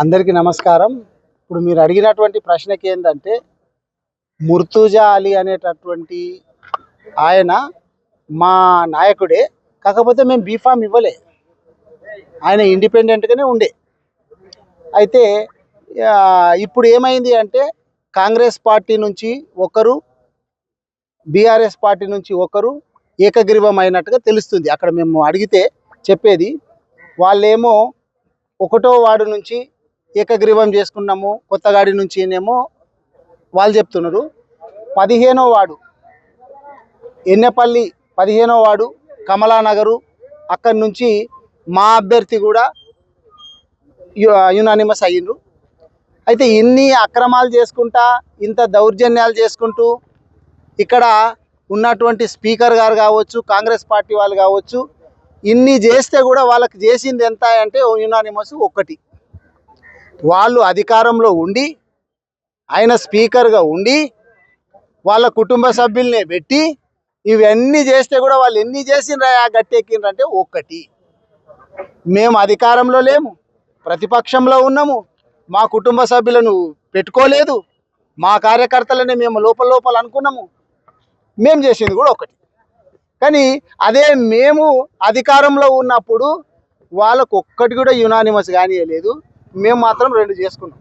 అందరికీ నమస్కారం. ఇప్పుడు మీరు అడిగినటువంటి ప్రశ్నకి ఏంటంటే ముర్తుజా అలీ అనేటటువంటి ఆయన మా నాయకుడే కాకపోతే మేము బీఫామ్ ఇవ్వలే. ఆయన ఇండిపెండెంట్గానే ఉండే. అయితే ఇప్పుడు ఏమైంది అంటే కాంగ్రెస్ పార్టీ నుంచి ఒకరు బీఆర్ఎస్ పార్టీ నుంచి ఒకరు ఏకగ్రీవం అయినట్టుగా తెలుస్తుంది. అక్కడ మేము అడిగితే చెప్పేది వాళ్ళేమో ఒకటో వార్డు నుంచి ఏకగ్రీవం చేసుకున్నాము కొత్తగాడి నుంచి ఏమో వాళ్ళు చెప్తున్నారు. పదిహేనో వార్డు ఎన్నెపల్లి పదిహేనో వార్డు కమలానగరు అక్కడి నుంచి మా అభ్యర్థి కూడా యునానిమస్ అయ్యిండ్రు. అయితే ఇన్ని అక్రమాలు చేసుకుంటా ఇంత దౌర్జన్యాలు చేసుకుంటూ ఇక్కడ ఉన్నటువంటి స్పీకర్ గారు కావచ్చు కాంగ్రెస్ పార్టీ వాళ్ళు కావచ్చు ఇన్ని చేస్తే కూడా వాళ్ళకి చేసింది ఎంత అంటే యునానిమస్ ఒక్కటి వాళ్ళు అధికారంలో ఉండి ఆయన స్పీకర్గా ఉండి వాళ్ళ కుటుంబ సభ్యుల్ని పెట్టి ఇవన్నీ చేస్తే కూడా వాళ్ళు ఎన్ని చేసిండ్రా గట్టెక్కిండ్రంటే ఒక్కటి మేము అధికారంలో లేము ప్రతిపక్షంలో ఉన్నాము మా కుటుంబ సభ్యులను పెట్టుకోలేదు మా కార్యకర్తలని మేము లోపల లోపల అనుకున్నాము మేము చేసింది కూడా ఒకటి. కానీ అదే మేము అధికారంలో ఉన్నప్పుడు వాళ్ళకు ఒక్కటి కూడా యునానిమస్ కానియలేదు. మేము మాత్రం రెండు చేసుకున్నాం.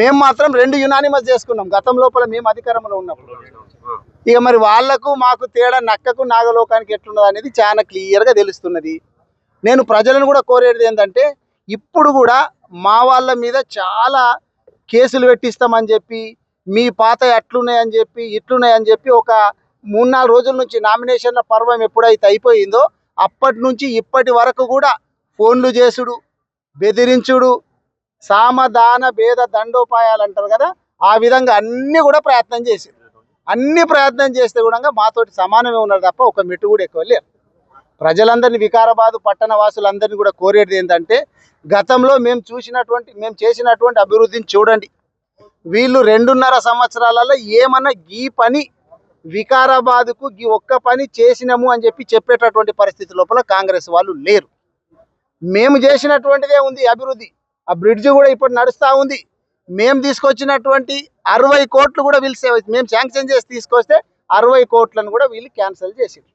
మేము మాత్రం రెండు యునానిమస్ చేసుకున్నాం. గతం లోపల మేము అధికారంలో ఉన్నప్పుడు. ఇక మరి వాళ్ళకు మాకు తేడా నక్కకు నాగలోకానికి ఎట్లున్నది అనేది చాలా క్లియర్గా తెలుస్తున్నది. నేను ప్రజలను కూడా కోరేది ఏంటంటే ఇప్పుడు కూడా మా వాళ్ళ మీద చాలా కేసులు పెట్టిస్తామని చెప్పి మీ పాత అట్లున్నాయని చెప్పి ఇట్లున్నాయని చెప్పి ఒక మూడు నాలుగు రోజుల నుంచి నామినేషన్ల పర్వం ఎప్పుడైతే అయిపోయిందో అప్పటి నుంచి ఇప్పటి వరకు కూడా ఫోన్లు చేసుడు బెదిరించుడు సామధాన భేద దండోపాయాలు అంటారు కదా ఆ విధంగా అన్ని కూడా ప్రయత్నం చేసింది అన్ని ప్రయత్నం చేస్తే కూడా మాతోటి సమానమే ఉన్నారు తప్ప ఒక మెట్టు కూడా ఎక్కువ లేరు ప్రజలందరినీ వికారాబాదు పట్టణ వాసులందరినీ కూడా కోరేది ఏంటంటే గతంలో మేము చూసినటువంటి మేము చేసినటువంటి అభివృద్ధిని చూడండి. వీళ్ళు రెండున్నర సంవత్సరాలలో ఏమన్నా గీ పని వికారాబాద్కు గీ ఒక్క పని చేసినాము అని చెప్పి చెప్పేటటువంటి పరిస్థితి లోపల కాంగ్రెస్ వాళ్ళు లేరు. మేము చేసినటువంటిదే ఉంది అభివృద్ధి. ఆ బ్రిడ్జ్ కూడా ఇప్పుడు నడుస్తూ ఉంది. మేము తీసుకొచ్చినటువంటి అరవై కోట్లు కూడా వీళ్ళు మేము శాంక్షన్ చేసి తీసుకొస్తే అరవై కోట్లను కూడా వీళ్ళు క్యాన్సిల్ చేసిండ్రు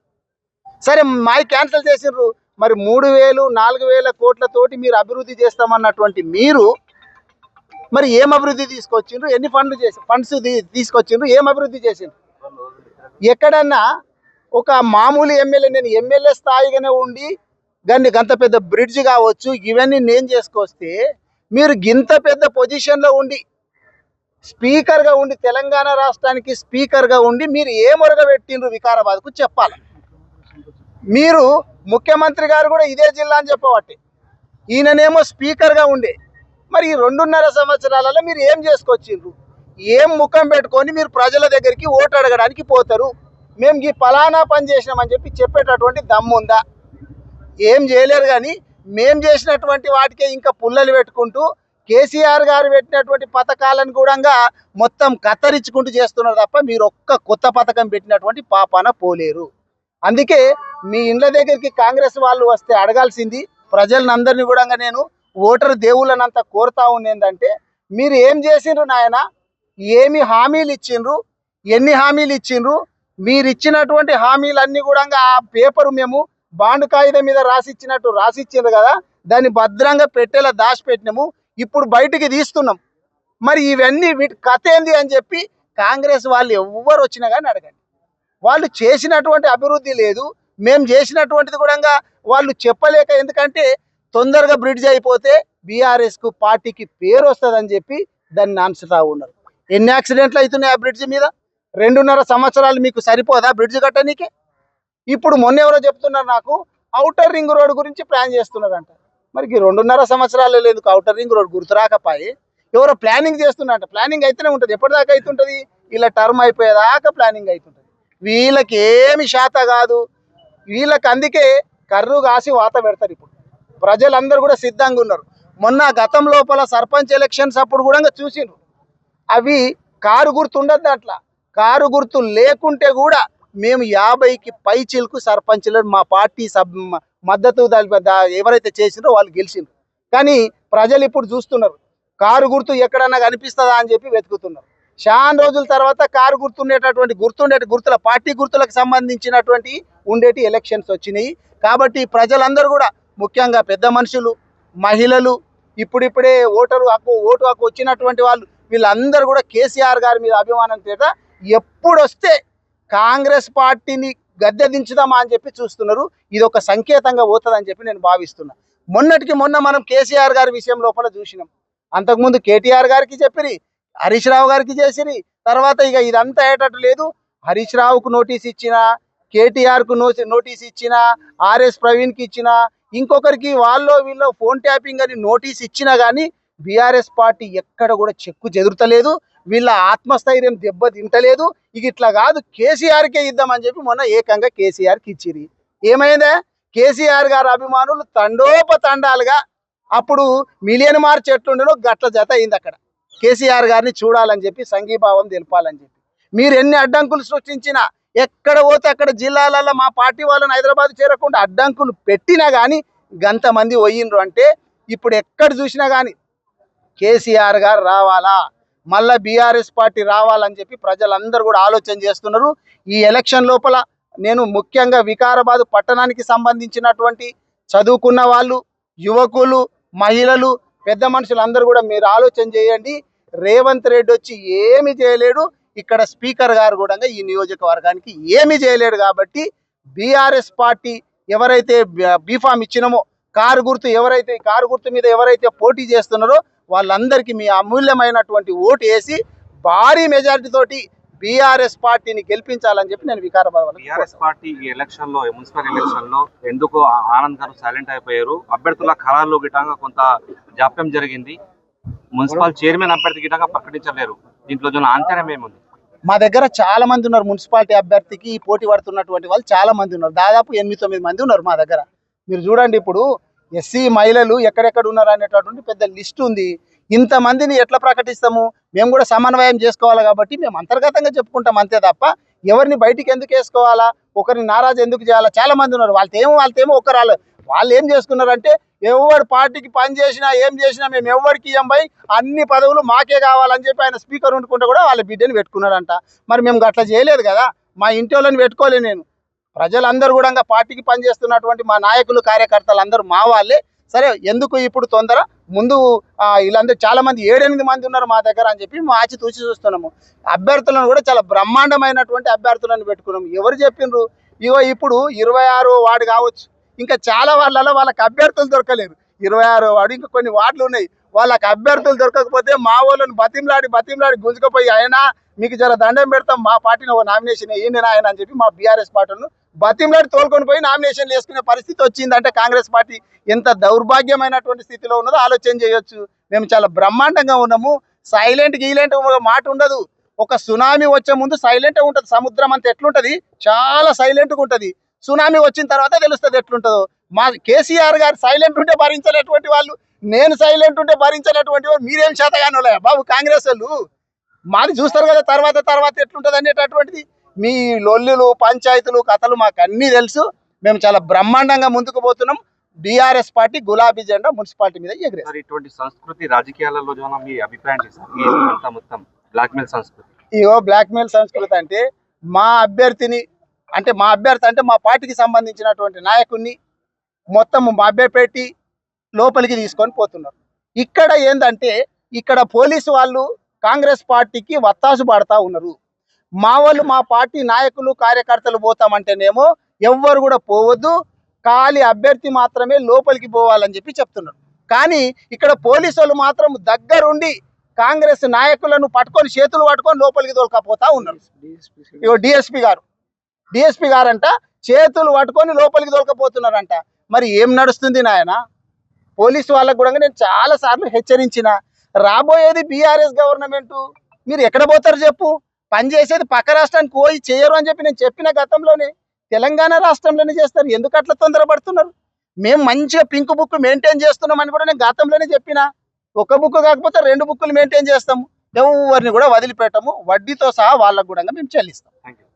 సరే మావి క్యాన్సిల్ చేసిండ్రు మరి మూడు వేలు నాలుగు వేల కోట్లతోటి మీరు అభివృద్ధి చేస్తామన్నటువంటి మీరు మరి ఏం అభివృద్ధి తీసుకొచ్చిండ్రు ఎన్ని ఫండ్లు చేసి ఫండ్స్ తీసుకొచ్చిండ్రు ఏం అభివృద్ధి చేసిండ్రు ఎక్కడన్నా ఒక మామూలు ఎమ్మెల్యే నేను ఎమ్మెల్యే స్థాయిగానే ఉండి దాన్ని గంత పెద్ద బ్రిడ్జ్ కావచ్చు ఇవన్నీ నేను చేసుకొస్తే మీరు గింత పెద్ద పొజిషన్లో ఉండి స్పీకర్గా ఉండి తెలంగాణ రాష్ట్రానికి స్పీకర్గా ఉండి మీరు ఏ మొరగబెట్టిండ్రు వికారాబాద్కు చెప్పాలి. మీరు ముఖ్యమంత్రి గారు కూడా ఇదే జిల్లా అని చెప్పబట్టి ఈయననేమో స్పీకర్గా ఉండే మరి ఈ రెండున్నర సంవత్సరాలలో మీరు ఏం చేసుకొచ్చిండ్రు? ఏం ముఖం పెట్టుకొని మీరు ప్రజల దగ్గరికి ఓటు అడగడానికి పోతారు? మేము ఈ ఫలానా పని చేసినామని చెప్పి చెప్పేటటువంటి దమ్ముందా ఏం చేయలేరు కానీ మేం చేసినటువంటి వాటికే ఇంకా పుల్లలు పెట్టుకుంటూ కేసీఆర్ గారు పెట్టినటువంటి పథకాలను కూడా మొత్తం కత్తరించుకుంటూ చేస్తున్నారు తప్ప మీరు ఒక్క కొత్త పథకం పెట్టినటువంటి పాపాన పోలేరు. అందుకే మీ ఇండ్ల దగ్గరికి కాంగ్రెస్ వాళ్ళు వస్తే అడగాల్సింది ప్రజలందరినీ కూడా నేను ఓటరు దేవుళ్ళనంతా కోరుతా ఉన్నేందంటే మీరు ఏం చేసిండ్రు నాయన? ఏమి హామీలు ఇచ్చిండ్రు? ఎన్ని హామీలు ఇచ్చిండ్రు? మీరు ఇచ్చినటువంటి హామీలన్నీ కూడా ఆ పేపర్ మేము బాండ్ కాగితం మీద రాసిచ్చినట్టు రాసిచ్చిండ్రు కదా? దాన్ని భద్రంగా పెట్టేలా దాచిపెట్టినాము. ఇప్పుడు బయటికి తీస్తున్నాం. మరి ఇవన్నీ వీటి కథ ఏంది అని చెప్పి కాంగ్రెస్ వాళ్ళు ఎవ్వరు వచ్చినా కానీ అడగండి. వాళ్ళు చేసినటువంటి అభివృద్ధి లేదు. మేము చేసినటువంటిది కూడా వాళ్ళు చెప్పలేక ఎందుకంటే తొందరగా బ్రిడ్జ్ అయిపోతే బీఆర్ఎస్కు పార్టీకి పేరు వస్తుందని చెప్పి దాన్ని నాన్సుతా ఉన్నారు. ఎన్ని యాక్సిడెంట్లు అవుతున్నాయి ఆ బ్రిడ్జ్ మీద? రెండున్నర సంవత్సరాలు మీకు సరిపోదా బ్రిడ్జ్ కట్టనీకి? ఇప్పుడు మొన్న ఎవరో చెప్తున్నారు నాకు అవుటర్ రింగ్ రోడ్ గురించి ప్లాన్ చేస్తున్నారంట. మరి రెండున్నర సంవత్సరాలు లేదు అవుటర్ రింగ్ రోడ్ గుర్తురాకపాయి? ఎవరో ప్లానింగ్ చేస్తున్నారంట. ప్లానింగ్ అయితేనే ఉంటుంది. ఎప్పటిదాకా అవుతుంటుంది? ఇలా టర్మ్ అయిపోయేదాకా ప్లానింగ్ అవుతుంటుంది వీళ్ళకి ఏమి శాత కాదు. వీళ్ళకి అందుకే కర్రు కాసి వాత పెడతారు ఇప్పుడు. ప్రజలందరూ కూడా సిద్ధంగా ఉన్నారు. మొన్న గతం లోపల సర్పంచ్ ఎలక్షన్స్ అప్పుడు కూడా చూసిండ్రు. అవి కారు గుర్తు ఉండద్దు అట్లా. కారు గుర్తు లేకుంటే కూడా మేము యాభైకి పై చిలుకు సర్పంచ్లను మా పార్టీ సబ్ మద్దతు ఎవరైతే చేసిండ్రో వాళ్ళు గెలిచిండ్రు కానీ ప్రజలు ఇప్పుడు చూస్తున్నారు కారు గుర్తు ఎక్కడన్నా కనిపిస్తుందా అని చెప్పి వెతుకుతున్నారు. చాలా రోజుల తర్వాత కారు గుర్తుండేటటువంటి గుర్తుండే గుర్తుల పార్టీ గుర్తులకు సంబంధించినటువంటి ఉండేటి ఎలక్షన్స్ వచ్చినాయి. కాబట్టి ప్రజలందరూ కూడా ముఖ్యంగా పెద్ద మనుషులు మహిళలు ఇప్పుడిప్పుడే ఓటరు హక్కు ఓటు హక్కు వచ్చినటువంటి వాళ్ళు వీళ్ళందరూ కూడా కేసీఆర్ గారి మీద అభిమానం చేత ఎప్పుడొస్తే కాంగ్రెస్ పార్టీని గద్దె దించుదామా అని చెప్పి చూస్తున్నారు. ఇది ఒక సంకేతంగా పోతుందని చెప్పి నేను భావిస్తున్నా. మొన్నటికి మొన్న మనం కేసీఆర్ గారి విషయం లోపల చూసినాం. అంతకుముందు కేటీఆర్ గారికి చెప్పిరి హరీష్ రావు గారికి చేసిరి తర్వాత ఇక ఇదంతా అయ్యేటట్టు లేదు. హరీష్ రావుకు నోటీస్ ఇచ్చిన కేటీఆర్కు నోటీస్ ఇచ్చిన ఆర్ఎస్ ప్రవీణ్కి ఇచ్చిన ఇంకొకరికి వాళ్ళు వీళ్ళు ఫోన్ ట్యాపింగ్ అని నోటీస్ ఇచ్చినా కానీ బీఆర్ఎస్ పార్టీ ఎక్కడ కూడా చెక్కు చెదురుతలేదు వీళ్ళ ఆత్మస్థైర్యం దెబ్బ తింటలేదు. ఇక ఇట్లా కాదు కేసీఆర్కే ఇద్దామని చెప్పి మొన్న ఏకంగా కేసీఆర్కి ఇచ్చిరి ఏమైందా? కేసీఆర్ గారు అభిమానులు తండోపతండాలుగా అప్పుడు మిలియన్ మార్చ్ ఎట్లుండేనో గట్ల జత అయింది అక్కడ. కేసీఆర్ గారిని చూడాలని చెప్పి సంఘీభావం తెలపాలని చెప్పి. మీరు ఎన్ని అడ్డంకులు సృష్టించినా ఎక్కడ పోతే అక్కడ జిల్లాలలో మా పార్టీ వాళ్ళని హైదరాబాద్ చేరకుండా అడ్డంకులు పెట్టినా కానీ గంత మంది అంటే ఇప్పుడు ఎక్కడ చూసినా కానీ కేసీఆర్ గారు రావాలా? మళ్ళా బీఆర్ఎస్ పార్టీ రావాలని చెప్పి ప్రజలందరూ కూడా ఆలోచన చేస్తున్నారు. ఈ ఎలక్షన్ లోపల నేను ముఖ్యంగా వికారాబాద్ పట్టణానికి సంబంధించినటువంటి చదువుకున్న వాళ్ళు యువకులు మహిళలు పెద్ద మనుషులు అందరూ కూడా మీరు ఆలోచన చేయండి. రేవంత్ రెడ్డి వచ్చి ఏమి చేయలేడు. ఇక్కడ స్పీకర్ గారు కూడా ఈ నియోజకవర్గానికి ఏమి చేయలేడు కాబట్టి బీఆర్ఎస్ పార్టీ ఎవరైతే బీఫామ్ ఇచ్చినామో కారు గుర్తు ఎవరైతే కారు గుర్తు మీద ఎవరైతే పోటీ చేస్తున్నారో వాళ్ళందరికీ మీ అమూల్యమైనటువంటి ఓటు వేసి భారీ మెజారిటీ తోటి బీఆర్ఎస్ పార్టీని గెలిపించాలని చెప్పి నేను వికారాబాద్ టిఆర్ఎస్ పార్టీ ఈ ఎలక్షన్లో మున్సిపల్ ఎలక్షన్లో ఎందుకో ఆనంద్ గారు సైలెంట్ అయిపోయారు. అభ్యర్థుల ఖరారులో గిటంగా కొంత జాప్యం జరిగింది. మున్సిపల్ చైర్మన్ అభ్యర్థి గిటంగా ప్రకటించలేరు. దీంట్లో జన ఆంతర్యం ఏముంది? మా దగ్గర చాలా మంది ఉన్నారు మున్సిపాలిటీ అభ్యర్థికి ఈ పోటీ పడుతున్నటువంటి వాళ్ళు చాలా మంది ఉన్నారు. దాదాపు ఎనిమిది తొమ్మిది మంది ఉన్నారు మా దగ్గర. మీరు చూడండి ఇప్పుడు ఎస్సీ మహిళలు ఎక్కడెక్కడ ఉన్నారు అనేటటువంటి పెద్ద లిస్ట్ ఉంది. ఇంతమందిని ఎట్లా ప్రకటిస్తాము? మేము కూడా సమన్వయం చేసుకోవాలి కాబట్టి మేము అంతర్గతంగా చెప్పుకుంటాం అంతే తప్ప ఎవరిని బయటికి ఎందుకు వేసుకోవాలా? ఒకరిని నారాజు ఎందుకు చేయాలా? చాలామంది ఉన్నారు. వాళ్ళతో ఏమో వాళ్ళతో ఏమో ఒకరు వాళ్ళు వాళ్ళు ఏం చేసుకున్నారంటే ఎవరు పార్టీకి పని చేసినా ఏం చేసినా మేము ఎవరికి ఇయ్యం అన్ని పదవులు మాకే కావాలని చెప్పి ఆయన స్పీకర్ ఉండుకుంటే కూడా వాళ్ళ బిడ్డని పెట్టుకున్నారంట మరి మేము అట్లా చేయలేదు కదా? మా ఇంటి వాళ్ళని పెట్టుకోలే నేను. ప్రజలందరూ కూడా పార్టీకి పనిచేస్తున్నటువంటి మా నాయకులు కార్యకర్తలు అందరూ మా వాళ్ళే. సరే ఎందుకు ఇప్పుడు తొందర? ముందు వీళ్ళందరూ చాలా మంది ఏడెనిమిది మంది ఉన్నారు మా దగ్గర అని చెప్పి మా ఆచి తూచి చూస్తున్నాము. అభ్యర్థులను కూడా చాలా బ్రహ్మాండమైనటువంటి అభ్యర్థులను పెట్టుకున్నాము ఎవరు చెప్పిండ్రు ఇగో ఇప్పుడు ఇరవై ఆరు వార్డు కావచ్చు. ఇంకా చాలా వాళ్ళలో వాళ్ళకి అభ్యర్థులు దొరకలేరు. ఇరవై ఆరు వార్డు ఇంకా కొన్ని వార్డులు ఉన్నాయి. వాళ్ళకి అభ్యర్థులు దొరకకపోతే మా వాళ్ళని బతిమలాడి బతిమలాడి గుంజుకపోయి అయినా మీకు జర దండం పెడతాం మా పార్టీని ఒక నామినేషన్ వేయండి ఆయన అని చెప్పి మా బీఆర్ఎస్ పార్టీను బతింలాడి తోలుకొని పోయి నామినేషన్లు వేసుకునే పరిస్థితి వచ్చిందంటే కాంగ్రెస్ పార్టీ ఎంత దౌర్భాగ్యమైనటువంటి స్థితిలో ఉన్నదో ఆలోచన చేయొచ్చు. మేము చాలా బ్రహ్మాండంగా ఉన్నాము. సైలెంట్ గీలెంట్ మాట ఉండదు. ఒక సునామీ వచ్చే ముందు సైలెంట్ ఉంటుంది. సముద్రం అంత ఎట్లుంటది? చాలా సైలెంట్గా ఉంటుంది. సునామీ వచ్చిన తర్వాత తెలుస్తుంది ఎట్లుంటుందో. మా కేసీఆర్ గారు సైలెంట్ ఉంటే భరించలేటువంటి వాళ్ళు నేను సైలెంట్ ఉంటే భరించలేటువంటి వాళ్ళు మీరేం చేతగాని వాళ్ళ బాబు కాంగ్రెస్ వాళ్ళు. మాది చూస్తారు కదా తర్వాత తర్వాత ఎట్లుంటుంది అనేటటువంటిది మీ లొల్లులు పంచాయతీలు కథలు మాకు అన్నీ తెలుసు. మేము చాలా బ్రహ్మాండంగా ముందుకు పోతున్నాం. బీఆర్ఎస్ పార్టీ గులాబీ జెండా మున్సిపాలిటీ మీద ఎగిరే సార్ ఇటువంటి సంస్కృతి రాజకీయాలలో మీ అభిప్రాయం మొత్తం బ్లాక్మెయిల్ సంస్కృతి. ఇగో బ్లాక్మెయిల్ సంస్కృతి అంటే మా అభ్యర్థిని అంటే మా అభ్యర్థి అంటే మా పార్టీకి సంబంధించినటువంటి నాయకుడిని మొత్తం మభ్య పెట్టి లోపలికి తీసుకొని పోతున్నారు. ఇక్కడ ఏంటంటే ఇక్కడ పోలీసు వాళ్ళు కాంగ్రెస్ పార్టీకి వత్తాసు పడతా ఉన్నారు. మా వాళ్ళు మా పార్టీ నాయకులు కార్యకర్తలు పోతామంటేనేమో ఎవ్వరు కూడా పోవద్దు. ఖాళీ అభ్యర్థి మాత్రమే లోపలికి పోవాలని చెప్పి చెప్తున్నారు. కానీ ఇక్కడ పోలీసులు వాళ్ళు మాత్రం దగ్గరుండి కాంగ్రెస్ నాయకులను పట్టుకొని చేతులు పట్టుకొని లోపలికి తోలుకపోతా ఉన్నారు. ఇగో డిఎస్పి గారు. డిఎస్పి గారంట చేతులు పట్టుకొని లోపలికి తోలుకపోతున్నారంట. మరి ఏం నడుస్తుంది నాయన? పోలీసు వాళ్ళకు కూడా నేను చాలా సార్లు హెచ్చరించిన రాబోయేది బీఆర్ఎస్ గవర్నమెంట్. మీరు ఎక్కడ పోతారు చెప్పు? పని చేసేది పక్క రాష్ట్రానికి పోయి చేయరు అని చెప్పి నేను చెప్పిన గతంలోనే తెలంగాణ రాష్ట్రంలోనే చేస్తారు. ఎందుకు అట్లా తొందరపడుతున్నారు? మేము మంచిగా పింక్ బుక్ మెయింటైన్ చేస్తున్నామని కూడా నేను గతంలోనే చెప్పిన. ఒక బుక్ కాకపోతే రెండు బుక్కులు మెయింటైన్ చేస్తాము. ఎవరిని కూడా వదిలిపెట్టము. వడ్డీతో సహా వాళ్ళకు కూడా మేము చెల్లిస్తాం. Thank you